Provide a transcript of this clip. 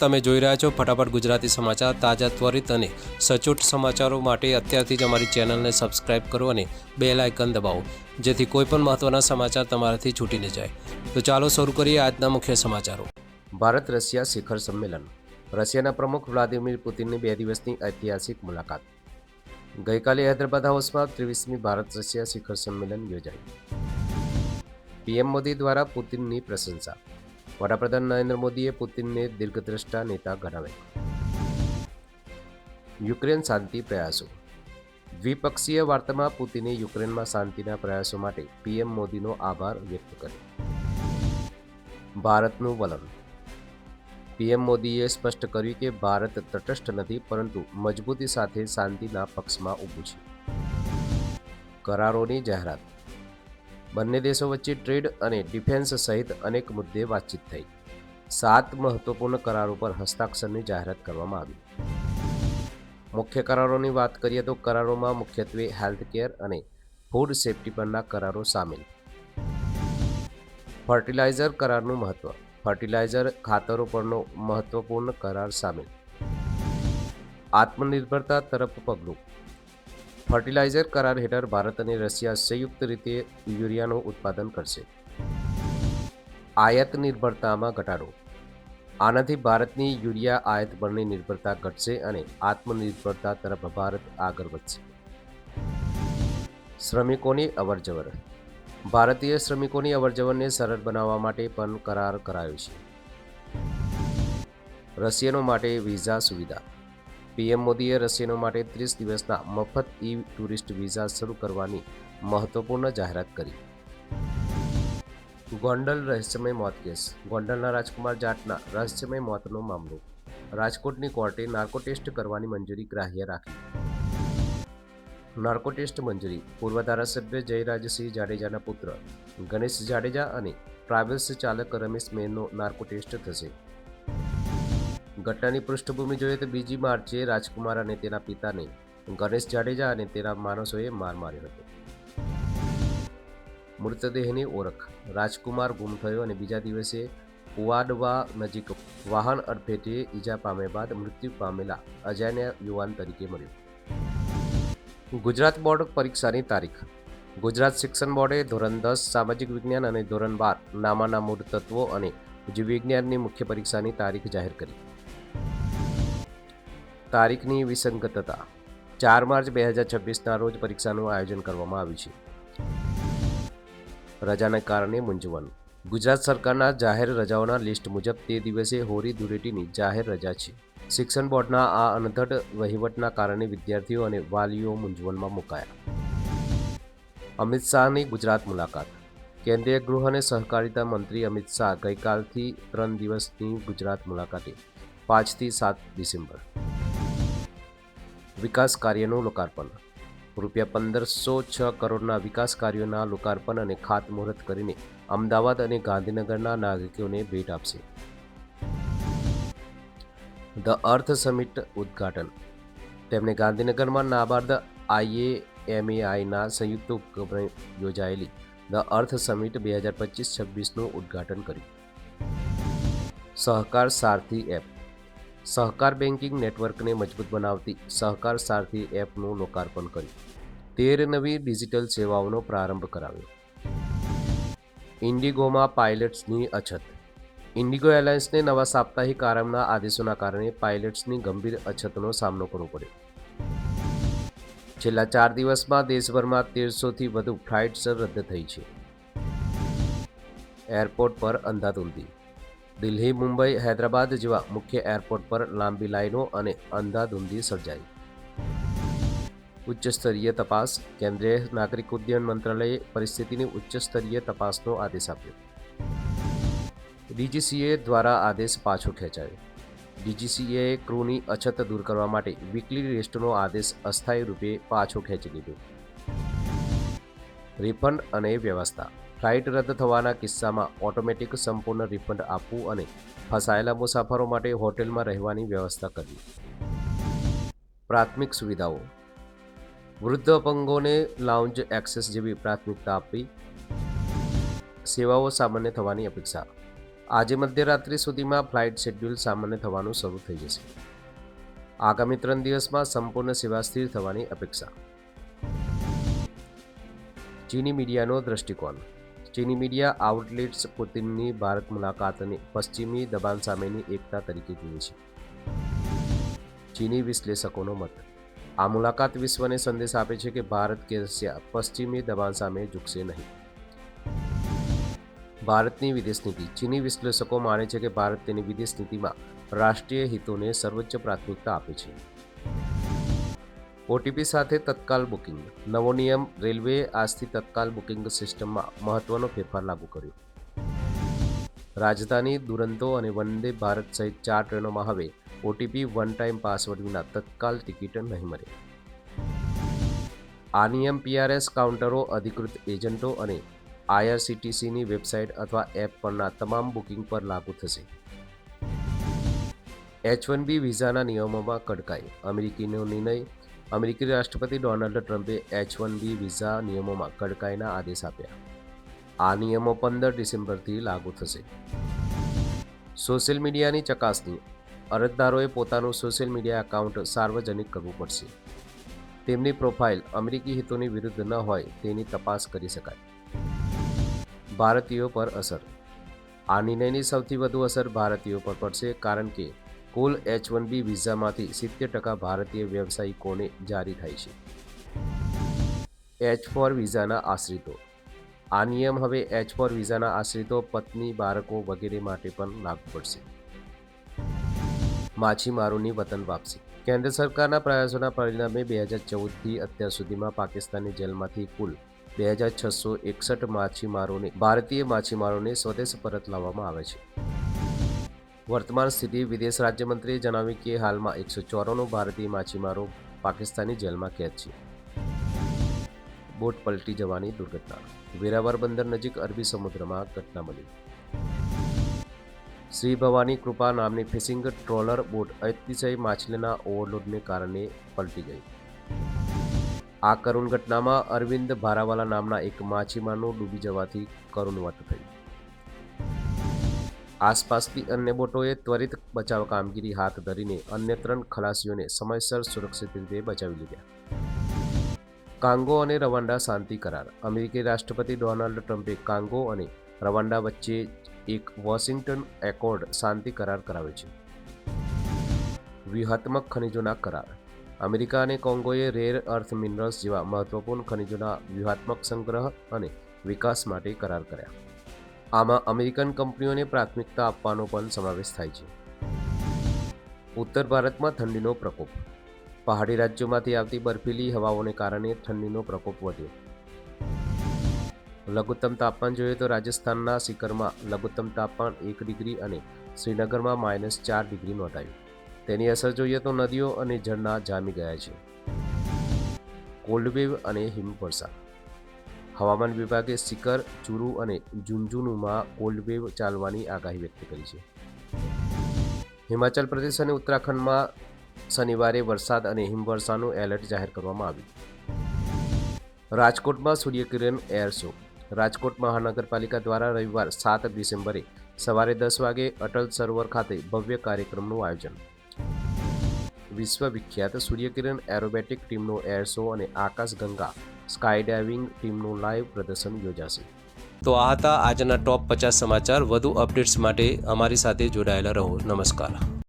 તમે જોઈ રહ્યા છો ફટાફટ ગુજરાતી સમાચાર તાજા ત્વરિત અને સચોટ સમાચારો માટે અત્યારથી જ અમારી ચેનલને સબસ્ક્રાઇબ કરો અને બે લાયકન દબાવો, જેથી કોઈપણ મહત્ત્વના સમાચાર તમારાથી છૂટી ન જાય. તો ચાલો શરૂ કરીએ આજના મુખ્ય સમાચારો. ભારત રશિયા શિખર સંમેલન. રશિયાના પ્રમુખ વ્લાદિમીર પુતિનની બે દિવસની ઐતિહાસિક મુલાકાત. ગઈકાલે હૈદરાબાદ હાઉસમાં ત્રેવીસમી ભારત રશિયા શિખર સંમેલન યોજાયું. પીએમ મોદી દ્વારા પુતિનની પ્રશંસા. વડાપ્રધાન નરેન્દ્ર મોદીએ પુતિનને દીર્ઘદ્રષ્ટા નેતા ગણાવ્યા. યુક્રેન શાંતિ પ્રયાસો. દ્વિપક્ષીય વાર્તામાં પુતિને યુક્રેનમાં શાંતિના પ્રયાસો માટે પીએમ મોદીનો આભાર વ્યક્ત કર્યો. ભારતનું વલણ. પીએમ મોદીએ સ્પષ્ટ કર્યું કે ભારત તટસ્થ નથી, પરંતુ મજબૂતી સાથે શાંતિના પક્ષમાં ઊભું છે. કરારોની જાહેરાત. બંને દેશો વચ્ચે ટ્રેડ અને ડિફેન્સ સહિત અનેક મુદ્દે વાતચીત થઈ. સાત મહત્વપૂર્ણ કરારો પર હસ્તાક્ષરની જાહેરાત કરવામાં આવી. મુખ્ય કરારોની વાત કરીએ તો કરારોમાં મુખ્યત્વે હેલ્થકેર અને ફૂડ સેફ્ટી પરના કરારો સામેલ. ફર્ટિલાઇઝર કરારનું મહત્વ. ફર્ટિલાઇઝર ખાતરો પરનો મહત્વપૂર્ણ કરાર સામેલ. આત્મનિર્ભરતા તરફ પગલું. ફર્ટિલાઇઝર કરાર હેઠળ ભારત અને રશિયા સંયુક્ત રીતે યુરિયાનું ઉત્પાદન કરશે. આયાત નિર્ભરતામાં ઘટાડો. આનાથી ભારતની યુરિયા આયાત પરની નિર્ભરતા ઘટશે અને આત્મનિર્ભરતા તરફ ભારત આગળ વધશે. શ્રમિકોની અવરજવર. ભારતીય શ્રમિકોની અવરજવરને સરળ બનાવવા માટે પણ કરાર કરાયો છે. રશિયનો માટે વિઝા સુવિધા. પીએમ મોદીએ રશિયનો માટે ત્રીસ દિવસના મફત ઈ ટુરિસ્ટ વિઝા શરૂ કરવાની મહત્વપૂર્ણ જાહેરાત કરી. ગોંડલ રહસ્યમય મોત કેસ. ગોંડલના રાજકુમાર જાટના રહસ્યમય મોતનો મામલો. રાજકોટની કોર્ટે નાર્કો ટેસ્ટ કરવાની મંજૂરી ગ્રાહ્ય રાખી. નાર્કો ટેસ્ટ મંજૂરી. પૂર્વ ધારાસભ્ય જયરાજસિંહ જાડેજાના પુત્ર ગણેશ જાડેજા અને ટ્રાવેલ્સ ચાલક રમેશ મેનનો નાર્કો ટેસ્ટ થશે. ઘટનાની પૃષ્ઠભૂમિ જોઈએ તો બીજી માર્ચે રાજકુમાર અને તેના પિતાને ગણેશ જાડેજા અને તેના માણસોએ માર માર્યો હતો. મૃતદેહની ઓળખ. રાજકુમાર ગુમ થયો અને બીજા દિવસે કુવાડવા નજીક વાહન અડફેટે ઈજા પામ્યા બાદ મૃત્યુ પામેલા અજાણ્યા યુવાન તરીકે મળ્યો. ગુજરાત બોર્ડ પરીક્ષાની તારીખ. ગુજરાત શિક્ષણ બોર્ડે ધોરણ દસ સામાજિક વિજ્ઞાન અને ધોરણ બાર નામાના મૂળ તત્વો અને જીવવિજ્ઞાનની મુખ્ય પરીક્ષાની તારીખ જાહેર કરી. તારીખની વિસંગતતા. ચાર માર્ચ બે હજાર છવ્વીસના રોજ પરીક્ષાનું આયોજન કરવામાં આવ્યું છે. રજાને કારણે મૂંઝવણ. ગુજરાત સરકારના જાહેર રજાઓના લિસ્ટ મુજબ તે દિવસે હોળી ધૂળેટીની જાહેર રજા છે. શિક્ષણ બોર્ડના આ અનધડ વહીવટના કારણે વિદ્યાર્થીઓ અને વાલીઓ મૂંઝવણમાં મુકાયા. અમિત શાહની ગુજરાત મુલાકાત. કેન્દ્રીય ગૃહ અને સહકારિતા મંત્રી અમિત શાહ ગઈકાલથી ત્રણ દિવસની ગુજરાત મુલાકાતે, પાંચથી સાત ડિસેમ્બર. વિકાસ કાર્યનું લોકાર્પણ. રૂપિયા પંદરસો છ કરોડના વિકાસ કાર્યોના લોકાર્પણ અને ખાતમુહૂર્ત કરીને અમદાવાદ અને ગાંધીનગરના નાગરિકોને ભેટ આપશે. ધ અર્થ સમિટ ઉદ્ઘાટન. તેમણે ગાંધીનગરમાં નાબાર્ડ આઈએએમએઆઈના સંયુક્ત ઉપક્રમે યોજાયેલી ધ અર્થ સમિટ બે હજાર પચીસ છવ્વીસનું ઉદ્ઘાટન કર્યું. સહકાર સારથી એપ. સહકાર બેન્કિંગ નેટવર્કને મજબૂત બનાવતી સહકાર સારથી એપનું લોકાર્પણ કર્યું. તેર નવી ડિજિટલ સેવાઓનો પ્રારંભ કરાવ્યો. ઇન્ડિગોમાં પાયલટ્સની અછત. ઇન્ડિગો એરલાઇન્સને નવા સાપ્તાહિક આરામના આદેશોના કારણે પાયલટ્સની ગંભીર અછતનો સામનો કરવો પડ્યો. છેલ્લા ચાર દિવસમાં દેશભરમાં તેરસોથી વધુ ફ્લાઇટ્સ રદ થઈ છે. એરપોર્ટ પર અંધાધૂંધી. દિલ્હી, મુંબઈ, હૈદરાબાદ જેવા મુખ્ય એરપોર્ટ પર લાંબી લાઈનો અને અંધાધૂંધી સર્જાઈ. ઉચ્ચ સ્તરીય તપાસ, કેન્દ્રીય નાગરિક ઉડ્ડયન મંત્રાલયે પરિસ્થિતિની ઉચ્ચ સ્તરીય તપાસનો આદેશ આપ્યો. ડીજીસીએ દ્વારા આદેશ પાછો ખેંચાયો. ડીજીસીએ ક્રૂની અછત દૂર કરવા માટે વીકલી રેસ્ટનો આદેશ અસ્થાયી રૂપે પાછો ખેંચી લીધો. રિફંડ અને વ્યવસ્થા. ફ્લાઇટ રદ થવાના કિસ્સામાં ઓટોમેટિક સંપૂર્ણ રિફંડ આપવું અને ફસાયેલા મુસાફરો માટે હોટેલમાં રહેવાની વ્યવસ્થા કરવી. પ્રાથમિક સુવિધાઓ. વૃદ્ધ અપંગોને લાઉન્જ એક્સેસ જેવી પ્રાથમિકતા આપવી. સેવાઓ સામાન્ય થવાની અપેક્ષા. આજે મધ્યરાત્રિ સુધીમાં ફ્લાઇટ શેડ્યુલ સામાન્ય થવાનું શરૂ થઈ જશે. આગામી ત્રણ દિવસમાં સંપૂર્ણ સેવા સ્થિર થવાની અપેક્ષા. ચીની મીડિયાનો દ્રષ્ટિકોણ. ચીની મીડિયા આઉટલેટ્સ પુતિનની ભારત મુલાકાતને પશ્ચિમી દબાણ સામેની એકતા તરીકે જુએ છે. ચીની વિશ્લેષકોનો મત. આ મુલાકાત વિશ્વને સંદેશ આપે છે કે ભારત કે રશિયા પશ્ચિમી દબાણ સામે ઝૂકશે નહીં. ભારતની વિદેશ નીતિ. ચીની વિશ્લેષકો માને છે કે ભારત તેની વિદેશ નીતિમાં રાષ્ટ્રીય હિતોને સર્વોચ્ચ પ્રાથમિકતા આપે છે. ઓટીપી સાથે તત્કાલ બુકિંગ. નવો નિયમ રેલવેએ આજથી તત્કાલ બુકિંગ સિસ્ટમમાં મહત્વનો ફેરફાર લાગુ કર્યો. રાજધાની, દુરંતો અને વંદે ભારત સહિત ચાર ટ્રેનોમાં હવે ઓટીપી વન ટાઈમ પાસવર્ડ વિના તત્કાલ ટિકિટ નહીં મળે. આ નિયમ પીઆરએસ કાઉન્ટરો, અધિકૃત એજન્ટો અને આઈઆરસીટીસીની વેબસાઇટ અથવા એપ પરના તમામ બુકિંગ પર લાગુ થશે. એચ વન બી વિઝાના નિયમોમાં કડકાઈ. અમેરિકીનો નિર્ણય અમેરિકી રાષ્ટ્રપતિ ડોનાલ્ડ ટ્રમ્પે એચ વન બી વિઝા નિયમોમાં કડકાઈના આદેશ આપ્યા. આ નિયમો પંદર ડિસેમ્બરથી લાગુ થશે. સોશિયલ મીડિયાની ચકાસણી. અરજદારોએ પોતાનું સોશિયલ મીડિયા એકાઉન્ટ સાર્વજનિક કરવું પડશે. તેમની પ્રોફાઇલ અમેરિકી હિતોની વિરુદ્ધ ન હોય તેની તપાસ કરી શકાય. ભારતીયો પર અસર. આ નિર્ણયની સૌથી વધુ અસર ભારતીયો પર પડશે કારણ કે કુલ એચ વન બી વિઝામાંથી સિત્તેર ટકા ભારતીય વ્યવસાયિકોને જારી થાય છે. એચ ફોર વિઝાના આશ્રિતો. આ નિયમ હવે એચ ફોર વિઝાના આશ્રિતો, પત્ની, બાળકો વગેરે માટે પણ લાગુ પડશે. માછીમારોની વતન વાપસી. કેન્દ્ર સરકારના પ્રયાસોના પરિણામે બે હજાર ચૌદથી અત્યાર સુધીમાં પાકિસ્તાની જેલમાંથી કુલ બે હજાર છસો એકસઠ માછીમારોને, ભારતીય માછીમારોને સ્વદેશ પરત લાવવામાં આવે છે. વર્તમાન સ્થિતિ વિદેશ રાજ્યમંત્રીએ જણાવ્યું કે હાલમાં એકસો ચોરાણું ભારતીય માછીમારો પાકિસ્તાની જેલમાં કેદ છે. બોટ પલટી જવાની દુર્ઘટના. વેરાવર બંદર નજીક અરબી સમુદ્રમાં ઘટના બની. શ્રી ભવાની કૃપા નામની ફિશિંગ ટ્રોલર બોટ અતિશય માછલીના ઓવરલોડને કારણે પલટી ગઈ. આ કરુણ ઘટનામાં અરવિંદ ભારાવાલા નામના એક માછીમારનું ડૂબી જવાથી કરુણ વટ થઈ. આસપાસથી અન્ય બોટોએ ત્વરિત બચાવ કામગીરી હાથ ધરીને અન્ય ત્રણ ખલાસીઓને સમયસર સુરક્ષિત રીતે બચાવી લીધા. કાંગો અને રવાંડા શાંતિ કરાર. અમેરિકી રાષ્ટ્રપતિ ડોનાલ્ડ ટ્રમ્પે કાંગો અને રવાંડા વચ્ચે એક વોશિંગ્ટન એકોર્ડ શાંતિ કરાર કરાવ્યો છે. વ્યૂહાત્મક ખનિજોના કરાર. અમેરિકા અને કોંગોએ રેર અર્થ મિનરલ્સ જેવા મહત્વપૂર્ણ ખનિજોના વ્યૂહાત્મક સંગ્રહ અને વિકાસ માટે કરાર કર્યા. આમાં અમેરિકન કંપનીઓને પ્રાથમિકતા આપવાનો પણ સમાવેશ થાય છે. ઉત્તર ભારતમાં ઠંડીનો પ્રકોપ. પહાડી રાજ્યોમાંથી આવતી બર્ફીલી હવાઓને કારણે ઠંડીનો પ્રકોપ વધ્યો. લઘુત્તમ તાપમાન જોઈએ તો રાજસ્થાનના સિકરમાં લઘુત્તમ તાપમાન એક ડિગ્રી અને શ્રીનગરમાં માઇનસ ચાર ડિગ્રી નોંધાયું. તેની અસર જોઈએ તો નદીઓ અને ઝરણા જામી ગયા છે. કોલ્ડવેવ અને હિમવર્ષા હવામાન વિભાગે સિકર ચુરુ અને ઝુંઝુનુમાં કોલ્ડવેવ ચાલવાની આગાહી વ્યક્ત કરી છે. હિમાચલ પ્રદેશ અને ઉત્તરાખંડમાં શનિવારે વરસાદ અને હિમવર્ષાનું એલર્ટ જાહેર કરવામાં આવ્યું. રાજકોટમાં સૂર્યકિરણ એર શો. રાજકોટ મહાનગરપાલિકા દ્વારા રવિવાર સાત ડિસેમ્બરે સવારે દસ વાગે અટલ સરોવર ખાતે ભવ્ય કાર્યક્રમનું આયોજન. વિશ્વ વિખ્યાત સૂર્યકિરણ એરોબેટિક ટીમનો એર શો અને આકાશ ગંગા સ્કાય ડાઇવિંગ ટીમનું લાઈવ પ્રદર્શન યોજાશે. તો આ હતા આજના ટોપ પચાસ સમાચાર. વધુ અપડેટ્સ માટે અમારી સાથે જોડાયેલા રહો. નમસ્કાર.